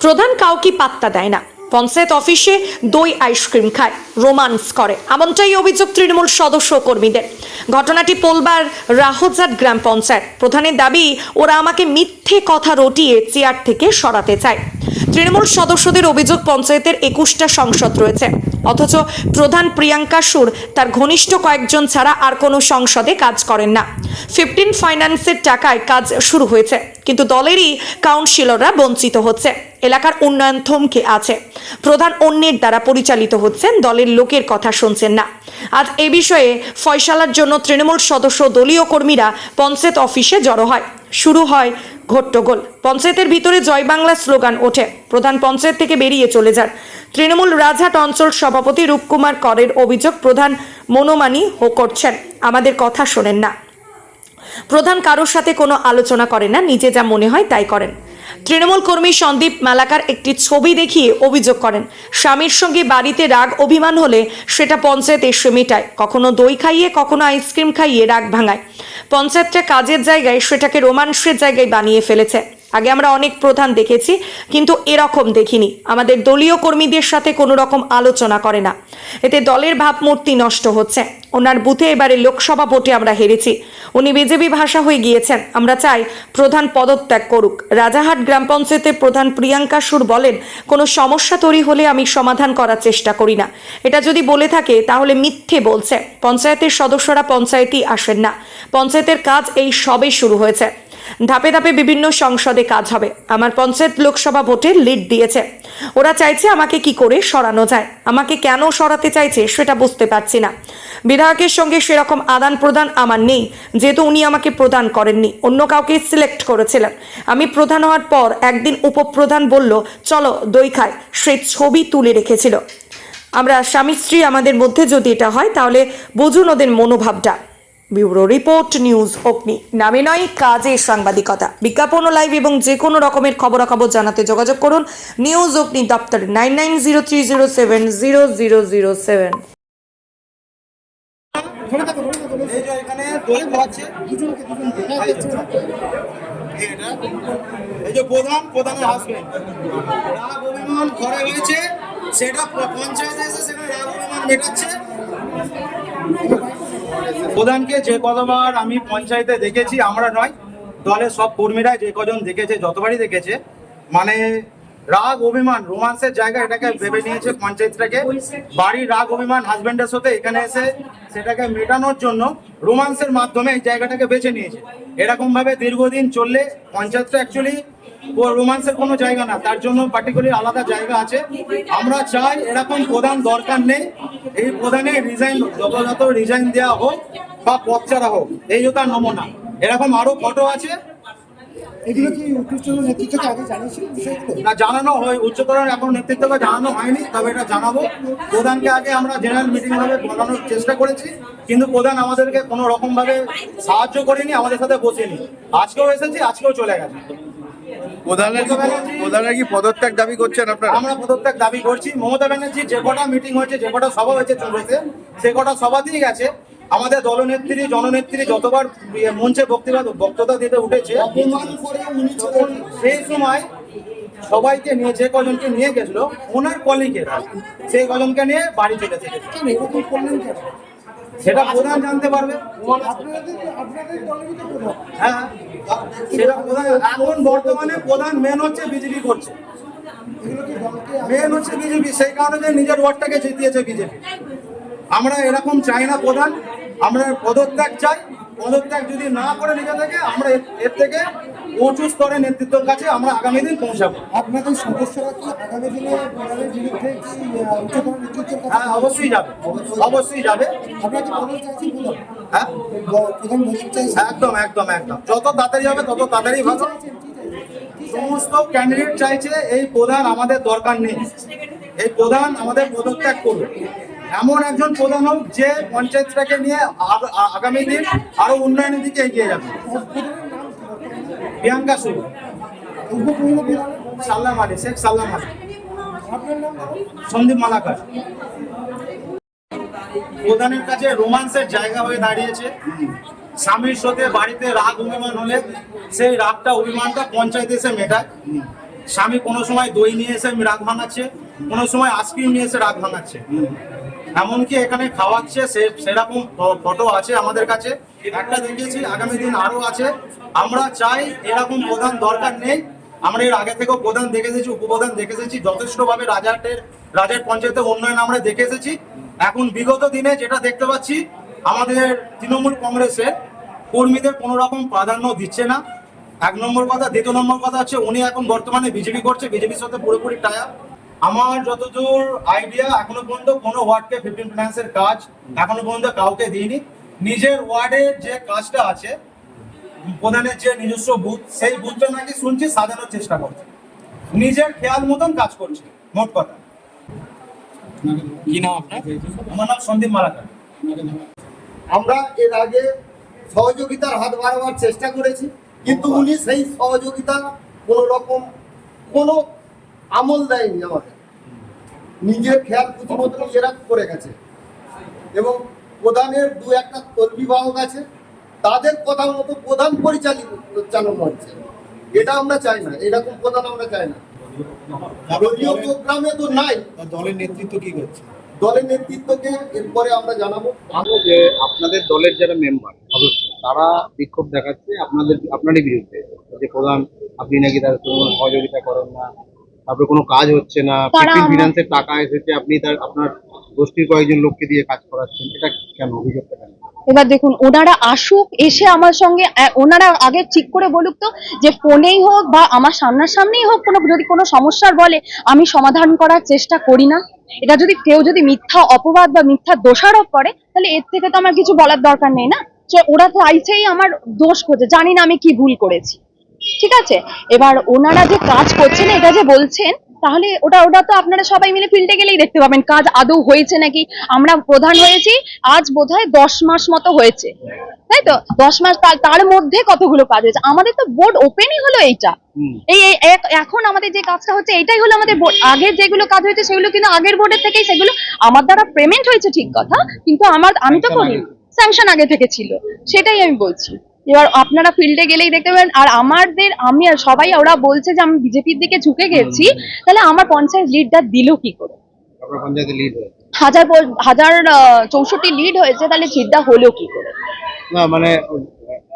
প্রধান কাউকে পাত্তা দেয় না। পঞ্চায়েত অফিসে দই আইসক্রিম খায় রোমান্স করে। এমনটাই অভিযোগ তৃণমূল সদস্য কর্মীদের। ঘটনাটি পোলবার রাহজাট গ্রাম পঞ্চায়েত। প্রধানের দাবি, ওরা আমাকে মিথ্যে কথা রটিয়ে চেয়ার থেকে সরাতে চায়। তৃণমূল সদস্যদের অভিযোগ, পঞ্চায়েতের একুশটা সংসদ রয়েছে। অথচ প্রধান প্রিয়াঙ্কা সুর তার ঘনিষ্ঠ কয়েকজন ছাড়া আর কোনো সংসদে কাজ করেন না। ফিফটিন ফাইন্যান্সের টাকায় কাজ শুরু হয়েছে, কিন্তু দলেরই কাউন্সিলররা বঞ্চিত হচ্ছে। এলাকার উন্নয়ন থমকে আছে। প্রধান অন্যের দ্বারা পরিচালিত হচ্ছেন, দলের লোকের কথা শুনছেন না। আজ এ বিষয়ে ফয়সালার জন্য তৃণমূল সদস্য দলীয় কর্মীরা পঞ্চায়েত অফিসে জড়ো হয়। শুরু হয় ঘট্টগোল। পঞ্চায়েতের ভিতরে জয় বাংলা স্লোগান ওঠে। প্রধান পঞ্চায়েত থেকে বেরিয়ে চলে যান। তৃণমূল রাজহাট অঞ্চল সভাপতি রূপকুমার করের অভিযোগ প্রধান মনোমানি হো করছেন। আমাদের কথা শোনেন না। প্রধান কারোর সাথে কোনো আলোচনা করেন না, নিজে যা মনে হয় তাই করেন। তৃণমূল কর্মী সন্দীপ মালাকার একটি ছবি দেখিয়ে অভিযোগ করেন, স্বামীর সঙ্গে বাড়িতে রাগ অভিমান হলে সেটা পঞ্চায়েত এসে মেটায়, কখনো দই খাইয়ে, কখনো আইসক্রিম খাইয়ে রাগ ভাঙায়। পঞ্চায়েতটা কাজের জায়গায় সেটাকে রোমান্সের জায়গায় বানিয়ে ফেলেছে। আগে আমরা অনেক প্রধান দেখেছি, কিন্তু এরকম দেখিনি। আমাদের দলীয় কর্মীদের সাথে কোনো রকম আলোচনা করে না। এতে দলের ভাবমূর্তি নষ্ট হচ্ছে। ওনার বুথে এবারে লোকসভা ভোটে আমরা হেরেছি। উনি বিজেপি ভাষা হয়ে গিয়েছেন। আমরা চাই প্রধান পদত্যাগ করুক। রাজাহাট গ্রাম পঞ্চায়েতের প্রধান প্রিয়াঙ্কা সুর বলেন, কোনো সমস্যা তৈরি হলে আমি সমাধান করার চেষ্টা করি না। এটা যদি বলে থাকে, তাহলে মিথ্যে বলছে। পঞ্চায়েতের সদস্যরা পঞ্চায়েতই আসেন না। পঞ্চায়েতের কাজ এই সবে শুরু হয়েছে। ধাপে ধাপে বিভিন্ন সংসদে কাজ হবে। আমার পঞ্চায়েত লোকসভা ভোটে লিড দিয়েছে। ওরা চাইছে আমাকে কি করে সরানো যায়? আমাকে কেন সরাতে চাইছে সেটা বুঝতে পারছি না। বিধায়কের সঙ্গে সেরকম আদান প্রদান আমার নেই, যেহেতু উনি আমাকে প্রদান করেননি। অন্য কাউকে সিলেক্ট করেছিলেন। আমি প্রধান হওয়ার পর একদিন উপপ্রধান বলল, চলো দই খায় সে ছবি তুলে রেখেছিল। আমরা স্বামী স্ত্রী আমাদের মধ্যে যদি এটা হয়, তাহলে বুঝুন ওদের মনোভাবটা। ব্যুরো রিপোর্ট নিউজ অগ্নি। নামে নয়, কাজে সাংবাদিকতা। বিজ্ঞাপন ও লাইভ এবং যে কোনো রকমের খবরাখবর জানাতে যোগাযোগ করুন নিউজ অগ্নি দপ্তর nine nine zero three zero seven zero zero zero seven. এই যে প্রধান, প্রধানের হাজবেন্ড রাগ অভিমান ঘরে হয়েছে, সেটা পঞ্চায়েতে এসে সেখানে রাগ অভিমান মেটাচ্ছে। প্রধানকে যে কতবার আমি পঞ্চায়েতে দেখেছি, আমরা নয়, দলের সব কর্মীরা যে কজন দেখেছে যতবারই দেখেছে মানে রাগ, অভিমান, রোমান্সের জায়গা এটাকে ভেবে নিয়েছে পঞ্চায়েতটাকে। বাড়ির রাগ, অভিমান হাজবেন্ডের সাথে এখানে এসে সেটাকে মেটানোর জন্য রোমান্সের মাধ্যমে এই জায়গাটাকে বেছে নিয়েছে। এরকম ভাবে দীর্ঘদিন চললে পঞ্চায়েতটা অ্যাকচুয়ালি রোমান্সের কোনো জায়গা না, তার জন্য পার্টিকুলার আলাদা জায়গা আছে। আমরা চাই এরকম প্রধান দরকার নেই, এই প্রধানে রিজাইন যথাযথ রিজাইন দেওয়া হোক বা পথ হোক, এই তার নমুনা এরকম আরও ফটো আছে এগুলো কি উত্তরচন্দ্র নেতৃত্বকে আগে জানিয়েছিল না জানানো হয়। উচ্চতর এখন নেতৃত্বকে জানানো হয়নি তবে এটা জানাব। প্রধানকে আগে আমরা জেনারেল মিটিং ভাবে বলানোর চেষ্টা করেছি কিন্তু প্রধান আমাদেরকে কোনো রকম ভাবে সাহায্য করেনি আমাদের সাথে বসেনি। আজকেও এসেছি আজকেও চলে গেছে। প্রধানের কি প্রধানের কি পদত্যাগ দাবি করছেন আপনারা? আমরা পদত্যাগ দাবি করছি। মমতা ব্যানার্জি যে কটা মিটিং হয়েছে যে কটা সভা হয়েছে চলছে সে কটা সভাতেই গেছে। আমাদের দলনেত্রী জননেত্রী যতবার ইয়ে মঞ্চে বক্তৃতা বক্তৃতা দিতে উঠেছে সেই সময় সবাইকে নিয়ে যে কজনকে নিয়ে গেছিল ওনার কলিগের সেই কজনকে নিয়ে বাড়ি চলে সেটা প্রধান জানতে পারবে। হ্যাঁ সেটা প্রধান এখন বর্তমানে প্রধান মেন হচ্ছে বিজেপি করছে। মেন হচ্ছে বিজেপি সেই কারণে নিজের ওয়ার্ডটাকে জিতিয়েছে বিজেপি। আমরা এরকম চাই না প্রধান। আমরা পদত্যাগ চাই। পদত্যাগ যদি না করে নিজে থেকে আমরা এর- থেকে উঁচু স্তরের নেতৃত্বের কাছে আমরা আগামী দিন পৌঁছাবো। আপনাদের সদস্যরা কি আগামী দিনে প্রধানের বিরুদ্ধে উচ্চতর নেতৃত্বের কাছে হ্যাঁ অবশ্যই যাবে। অবশ্যই। যাবে। আপনারা কি বদল চাইছেন প্রধান হ্যাঁ? প্রধান বদল চাইছেন? একদম একদম একদম। যত তাড়াতাড়ি হবে তত তাড়াতাড়ি ভালো। সমস্ত ক্যান্ডিডেট চাইছে এই প্রধান আমাদের দরকার নেই। এই প্রধান আমাদের পদত্যাগ করবে। এমন একজন প্রধান হোক যে পঞ্চায়েতটাকে নিয়ে আগামী দিন আরও উন্নয়নের দিকে এগিয়ে যাবে? প্রিয়াঙ্কা সুর সাল্লাম আলী, শেখ সাল্লাম আলী। সন্দীপ মালাকার। প্রধানের কাছে রোমান্সের জায়গা হয়ে দাঁড়িয়েছে। স্বামীর সাথে বাড়িতে রাগ অভিমান হলে সেই রাগটা, অভিমানটা পঞ্চায়েতে এসে মেটায়। স্বামী কোনো সময় দই নিয়ে এসে রাগ ভাঙাচ্ছে, কোনো সময় আইসক্রিম নিয়ে এসে রাগ ভাঙাচ্ছে। এমনকি এখানে খাওয়াচ্ছে সেরকম ফটো আছে আমাদের কাছে। একটা দেখেছি, আগামী দিন আরও আছে। আমরা চাই এরকম প্রধান দরকার নেই। আমরা এর আগে থেকেও প্রধান দেখে এসেছি উপপ্রধান দেখে এসেছি যথেষ্টভাবে রাজাটের, রাজার পঞ্চায়েতে উন্নয়ন আমরা দেখে এসেছি। এখন বিগত দিনে যেটা দেখতে পাচ্ছি, আমাদের তৃণমূল কংগ্রেসের কর্মীদের কোনো রকম প্রাধান্য দিচ্ছে না। এক নম্বর কথা, দ্বিতীয় নম্বর কথা হচ্ছে, উনি এখন বর্তমানে বিজেপি করছে, বিজেপির সাথে পুরোপুরি টায়া আমার যতদূর আইডিয়া এখনও পর্যন্ত কোনো ওয়ার্ডকে ফিফটিন ফিনান্সের কাজ এখনও পর্যন্ত কাউকে দিইনি। নিজের ওয়ার্ডের যে কাজটা আছে প্রধানের যে নিজস্ব বুথ সেই বুথটা নাকি শুনছি সাজানোর চেষ্টা করছে। নিজের খেয়াল মতন কাজ করছে মোট কথা। কি নাম আপনার? আমার নাম সন্দীপ মালাকার। আমরা এর আগে সহযোগিতার হাত বাড়াবার চেষ্টা করেছি কিন্তু উনি সেই সহযোগিতা কোনো রকম কোনো আমল দেয়নি আমাদের। নিজের খেয়াল পুঁথি মতো নিজেরা করে গেছে। এবং প্রধানের দু একটা তর্বিবাহক আছে তাদের কথা মতো প্রধান পরিচালিত চালানো হচ্ছে। এটা আমরা চাই না এরকম প্রধান আমরা চাই না। দলীয় প্রোগ্রামে তো নাই। দলের নেতৃত্ব কি করছে? দলের নেতৃত্বকে এরপরে আমরা জানাব। জানো যে আপনাদের দলের যারা মেম্বার তারা বিক্ষোভ দেখাচ্ছে। আপনাদের আপনারই বিরুদ্ধে যে প্রধান আপনি নাকি তাদের কোনো সহযোগিতা করেন না তারপরে কোনো কাজ হচ্ছে না ফিনান্সের টাকা এসেছে আপনি তার আপনার গোষ্ঠীর কয়েকজন লোককে দিয়ে কাজ করাচ্ছেন এটা কেন অভিযোগটা কেন? এবার দেখুন ওনারা আসুক এসে আমার সঙ্গে ওনারা আগে ঠিক করে বলুক তো যে ফোনেই হোক বা আমার সামনাসামনিই হোক কোনো যদি কোনো সমস্যার বলে আমি সমাধান করার চেষ্টা করি না। এটা যদি কেউ যদি মিথ্যা অপবাদ বা মিথ্যা দোষারোপ করে তাহলে এর থেকে তো আমার কিছু বলার দরকার নেই না? যে ওরা চাইছেই আমার দোষ করছে জানি না আমি কি ভুল করেছি। ঠিক আছে? এবার ওনারা যে কাজ করছেন এটা যে বলছেন তাহলে ওটা ওটা তো আপনারা সবাই মিলে ফিল্ডে গেলেই দেখতে পাবেন। কাজ আদৌ হয়েছে নাকি? আমরা প্রধান হয়েছি আজ বোধহয় দশ মাস মতো হয়েছে। তাই তো? দশ মাস তার- মধ্যে কতগুলো কাজ হয়েছে? আমাদের তো বোর্ড ওপেনই হলো এইটা। এই এখন আমাদের যে কাজটা হচ্ছে এটাই হলো আমাদের board। আগের যেগুলো কাজ হয়েছে সেগুলো কিন্তু আগের বোর্ডের থেকেই সেগুলো আমার দ্বারা পেমেন্ট হয়েছে ঠিক কথা কিন্তু আমার আমি তো করি স্যাংশন আগে থেকে ছিল। সেটাই আমি বলছি। এবার আপনারা ফিল্ডে গেলেই দেখতে পাবেন। আর আমাদের আমি আর সবাই ওরা বলছে যে আমি বিজেপির দিকে ঝুঁকে গেছি। তাহলে আমার পঞ্চায়েত লিডটা দিল কি করে? আপনার পঞ্চায়েতে লিড হয়েছে। হাজার হাজার চৌষট্টি লিড হয়েছে তাহলে লিডটা হলো কি করে? না মানে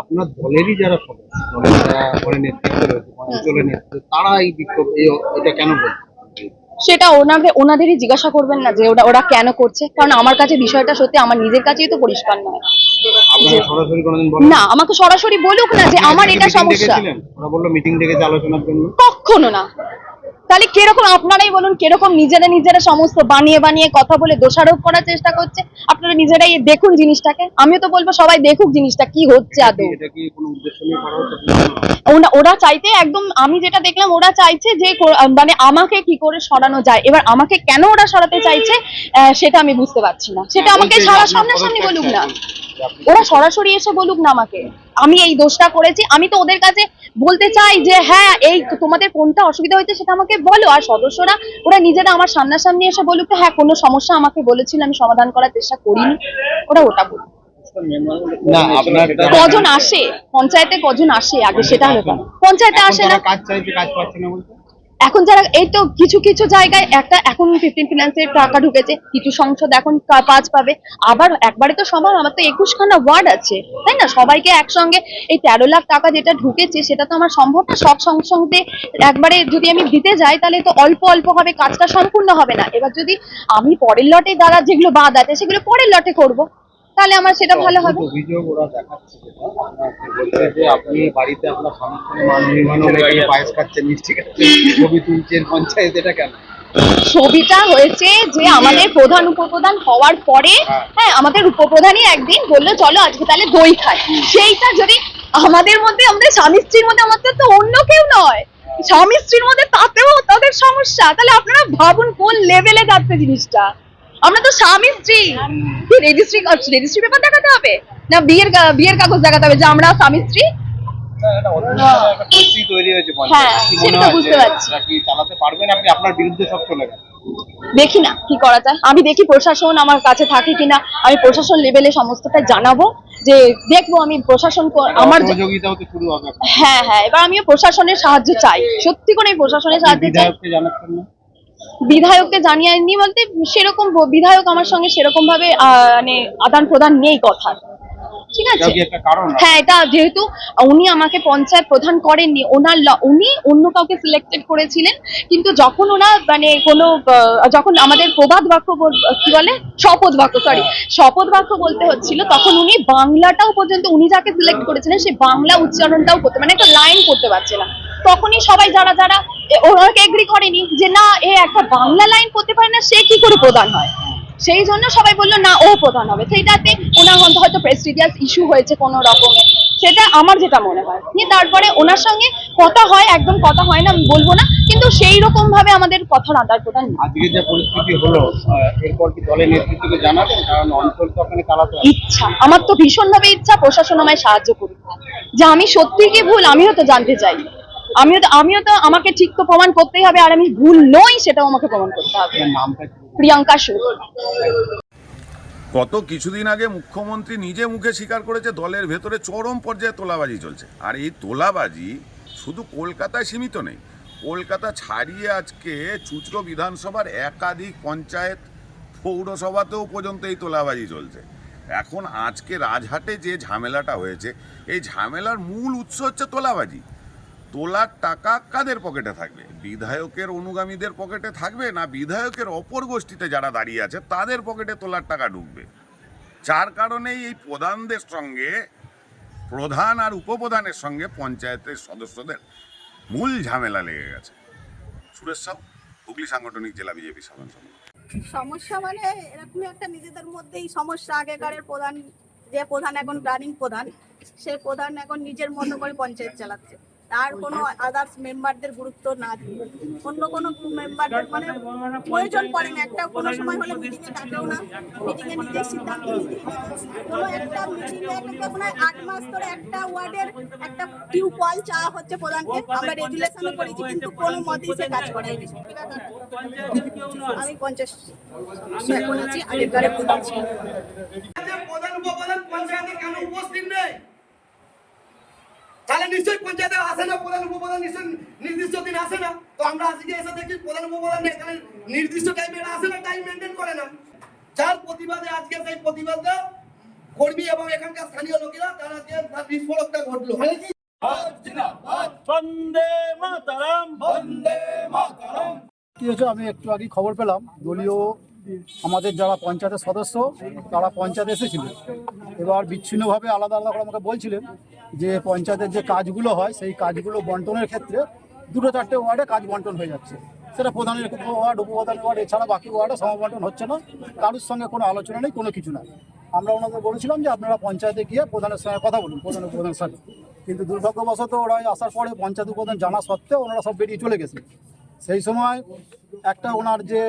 আপনার দলেরই যারা সদস্য দলের যারা মানে নেতৃত্ব রয়েছে অঞ্চলের নেতৃত্ব তারা এই বিক্ষোভ এটা কেন বলছে সেটা ওনাকে ওনাদেরই জিজ্ঞাসা করবেন না যে ওরা ওরা কেন করছে কারণ আমার কাছে বিষয়টা সত্যি আমার নিজের কাছেই তো পরিষ্কার নয়। না আমাকে সরাসরি বলুক না যে আমার এটা সমস্যা। কখনো না। তাহলে কীরকম আপনারাই বলুন কীরকম নিজেরা নিজেরা সমস্ত বানিয়ে বানিয়ে কথা বলে দোষারোপ করার চেষ্টা করছে? আপনারা নিজেরাই দেখুন জিনিসটাকে। আমিও তো বলব সবাই দেখুক জিনিসটা কি হচ্ছে আদৌ। ওরা চাইতে একদম আমি যেটা দেখলাম ওরা চাইছে যে মানে আমাকে কি করে সরানো যায়। এবার আমাকে কেন ওরা সরাতে চাইছে সেটা আমি বুঝতে পারছি না। সেটা আমাকে বলছে যে সারা সামনাসামনি বলুক না। ওরা সরাসরি এসে বলুক না আমাকে। আমি এই দোষটা করেছি আমি তো ওদের কাছে বলতে চাই যে হ্যাঁ এই তোমাদের কোনটা অসুবিধা হয়েছে সেটা আমাকে বলো। আর সদস্যরা ওরা নিজেরা আমার সামনাসামনি এসে বলুক হ্যাঁ কোনো সমস্যা আমাকে বলেছিল আমি সমাধান করার চেষ্টা করিনি। ওরা ওটা বলুক। কজন আসে? পঞ্চায়েতে কজন আসে আগে? সেটা হলো পঞ্চায়েতে আসে না? কাজ চাইছে কাজ পাচ্ছে না বলতে? এখন যারা, এই তো কিছু কিছু জায়গায় একটা, এখন ফিফটিন ফিনান্সের টাকা ঢুকেছে, কিছু সংসদ এখন কাজ পাবে। আবার একবারে তো সবার, আমার তো একুশখানা ওয়ার্ড আছে, তাই না? সবাইকে একসঙ্গে এই তেরো লাখ টাকা যেটা ঢুকেছে, সেটা তো আমার সম্ভব না। সব সংসদে একবারে যদি আমি দিতে যাই, তাহলে তো অল্প অল্প হবে, কাজটা সম্পূর্ণ হবে না। এবার যদি আমি পরের লটে দ্বারা যেগুলো বাদ আছে, সেগুলো পরের লটে করব। তাহলে আমার সেটা ভালো হবে। অভিযোগ ওরা দেখাচ্ছে বলছে যে আপনি বাড়িতে আপনার স্বামীর সঙ্গে পায়েস খাচ্ছেন মিষ্টি খাচ্ছেন ছবি তুলছেন পঞ্চায়েত এটা কেন? ছবিটা হয়েছে যে আমাদের প্রধান উপপ্রধান হওয়ার পরে হ্যাঁ। আমাদের উপপ্রধানই একদিন বলল চলো আজকে তাহলে দই খাই। সেইটা যদি আমাদের মধ্যে আমাদের স্বামী স্ত্রীর মধ্যে আমাদের তো অন্য কেউ নয়। স্বামী স্ত্রীর মধ্যে তাতেও তাদের সমস্যা। তাহলে আপনারা ভাবুন কোন লেভেলে যাচ্ছে জিনিসটা। আমরা তো স্বামী স্ত্রী। রেজিস্ট্রি রেজিস্ট্রি পেপার দেখাতে হবে? না বিয়ের বিয়ের কাগজ দেখাতে হবে যে আমরা স্বামী স্ত্রী? হ্যাঁ, হয় বুঝতে যে পারছি। আপনারা কি চালাতে পারবেন? আপনি আপনার বিরুদ্ধে সব চলে গেছে দেখি না কি করা যায়। আমি দেখি প্রশাসন আমার কাছে থাকে কিনা। আমি প্রশাসন লেভেলে সমস্তটা জানাব যে দেখব আমি প্রশাসন আমার। হ্যাঁ হ্যাঁ এবার আমিও প্রশাসনের সাহায্য চাই। সত্যি করে প্রশাসনের সাহায্য চাই। বিধায়ককে জানিয়ে বলতে সেরকম বিধায়ক আমার সঙ্গে সেরকম ভাবে আহ, মানে আদান প্রদান নেই কথা ঠিক আছে? হ্যাঁ এটা যেহেতু উনি আমাকে পঞ্চায়েত প্রধান করেননি ওনার উনি অন্য কাউকে সিলেক্টেড করেছিলেন কিন্তু যখন ওনার মানে কোনো যখন আমাদের প্রবাদ বাক্য কি বলে? শপথ বাক্য সরি শপথ বাক্য বলতে হচ্ছিল তখন উনি বাংলাটাও পর্যন্ত উনি যাকে সিলেক্ট করেছিলেন সেই বাংলা উচ্চারণটাও করতে মানে একটা লাইন করতে পারছে না। তখনই সবাই যারা যারা ওনাকে এগ্রি করেনি যে না এ একটা বাংলা লাইন করতে পারে না সে কি করে প্রধান হয়? সেই জন্য সবাই বলল না ও প্রধান হবে। সেইটাতে ওনার মধ্যে হয়তো প্রেস্টিজিয়াস ইস্যু হয়েছে কোনো রকমের সেটা আমার যেটা মনে হয়। নিয়ে তারপরে ওনার সঙ্গে কথা হয় একদম কথা হয় না আমি বলব না কিন্তু সেই রকম ভাবে আমাদের কথার আদান প্রদান আজকে যে পরিস্থিতি হলো এরপর কি দলের নেতৃত্বকে জানাবেন? কারণ অঞ্চল তো ওখানে হবে ইচ্ছা। আমার তো ভীষণ ভাবে ইচ্ছা প্রশাসন আমায় সাহায্য করুক। যে আমি সত্যি কি ভুল আমিও তো জানতে চাই। আমিও তো আমিও তো আমাকে ঠিক তো প্রমাণ করতেই হবে আর আমি ভুল নই সেটাও আমাকে প্রমাণ করতে হবে। আপনার নামটা কি? প্রিয়াঙ্কা সুর। গত কিছুদিন আগে মুখ্যমন্ত্রী নিজে মুখে স্বীকার করেছে দলের ভেতরে চরম পর্যায়ে তোলাবাজি চলছে। আর এই তোলাবাজি শুধু কলকাতায় সীমিত নেই কলকাতা ছাড়িয়ে আজকে চুচরো বিধানসভার একাধিক পঞ্চায়েত পৌরসভাতেও পর্যন্ত এই তোলাবাজি চলছে। এখন আজকে রাজহাটে যে ঝামেলাটা হয়েছে এই ঝামেলার মূল উৎস হচ্ছে তোলাবাজি। তোলার টাকা কাদের পকেটে থাকবে? বিধায়কের অনুগামীদের পকেটে থাকবে না বিধায়কের অপর গোষ্ঠীতে যারা দাঁড়িয়ে আছে, তাদের পকেটে তোলার টাকা ঢুকবে? যার কারণেই এই প্রধানদের সঙ্গে, প্রধান আর উপপ্রধানের সঙ্গে পঞ্চায়েতের সদস্যদের মূল ঝামেলা লেগে গেছে। সুরেশ সাউ, হুগলি সাংগঠনিক জেলা বিজেপি সাধারণ সমস্যা মানে এরকম একটা নিজেদের মধ্যেই সমস্যা। আগেকারের প্রধান, যে প্রধান এখন রানিং প্রধান, সে প্রধান এখন নিজের মতো করে পঞ্চায়েত চালাচ্ছে। তার কোনো আদার্স মেম্বারদের গুরুত্ব না দিয়ে অন্য কোনো মেম্বারদের মানে প্রয়োজন পড়ে না। একটা কোনো সময় হলে মিটিংয়ে ডাকেও না। মিটিংয়ে নিজে সিদ্ধান্ত নিতে কোনো একটা মিটিংয়ে একটা মনে আট মাস ধরে একটা ওয়ার্ডের একটা টিউবওয়েল চাওয়া হচ্ছে প্রধানকে। আমরা রেগুলেশনও করেছি কিন্তু কোনো মতেই সে কাজ করেনি আমি পঞ্চাশ এখন আছি, আগেরবারে ছিল প্রধান উপপ্রধান, পঞ্চায়েতে কেন উপস্থিত নেই? তাহলে নিশ্চয়ই পঞ্চায়েতে আসে না প্রধান উপপ্রধান নিশ্চয়ই নির্দিষ্ট দিন আসে না। তো আমরা আজকে এসে দেখি প্রধান উপপ্রধান এখানে নির্দিষ্ট টাইমে আসে না টাইম মেনটেন করে না। যার প্রতিবাদে আজকে সেই প্রতিবাদটা কর্মী এবং এখানকার স্থানীয় লোকেরা তারা আজকে তার বিস্ফোরকটা ঘটলো। কি হয়েছে? আমি একটু আগে খবর পেলাম। দলীয় আমাদের যারা পঞ্চায়েতের সদস্য, তারা পঞ্চায়েত এসেছিল এবার বিচ্ছিন্নভাবে আলাদা আলাদা করে আমাকে বলছিলেন যে পঞ্চায়েতের যে কাজগুলো হয়, সেই কাজগুলো বন্টনের ক্ষেত্রে দুটো চারটে ওয়ার্ডে কাজ বন্টন হয়ে যাচ্ছে। সেটা প্রধানের ওয়ার্ড উপপ্রধান ওয়ার্ড, এছাড়া বাকি ওয়ার্ডে সমাবন্টন হচ্ছে না। কারোর সঙ্গে কোনো আলোচনা নেই, কোনো কিছু না। আমরা ওনাদের বলেছিলাম যে আপনারা পঞ্চায়েতে গিয়ে প্রধানের সঙ্গে কথা বলুন, প্রধান উপপ্রধানের সাথে কিন্তু দুর্ভাগ্যবশত ওরা আসার পরে পঞ্চায়েত উপপ্রধান জানা সত্ত্বেও ওনারা সব বেরিয়ে চলে গেছে। সেই সময় একটা ওনার যে,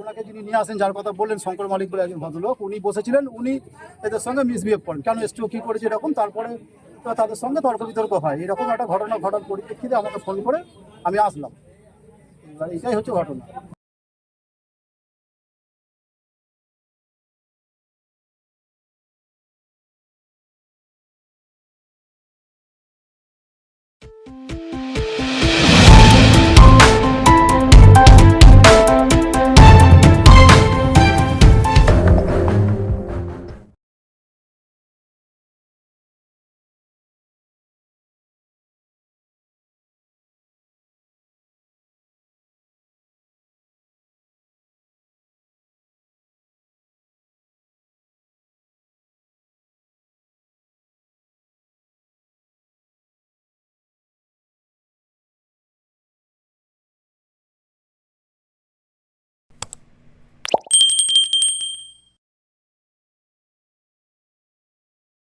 ওনাকে যিনি নিয়ে আসেন, যার কথা বললেন, শঙ্কর মালিক বলে একজন ভদ্রলোক, উনি বসেছিলেন, উনি এদের সঙ্গে মিসবিহেভ করেন। কেন, এসটিও কী করেছে এরকম? তারপরে তাদের সঙ্গে তর্ক বিতর্ক হয়। এরকম একটা ঘটনা ঘটার পরিপ্রেক্ষিতে আমাকে ফোন করে আমি আসলাম। এটাই হচ্ছে ঘটনা।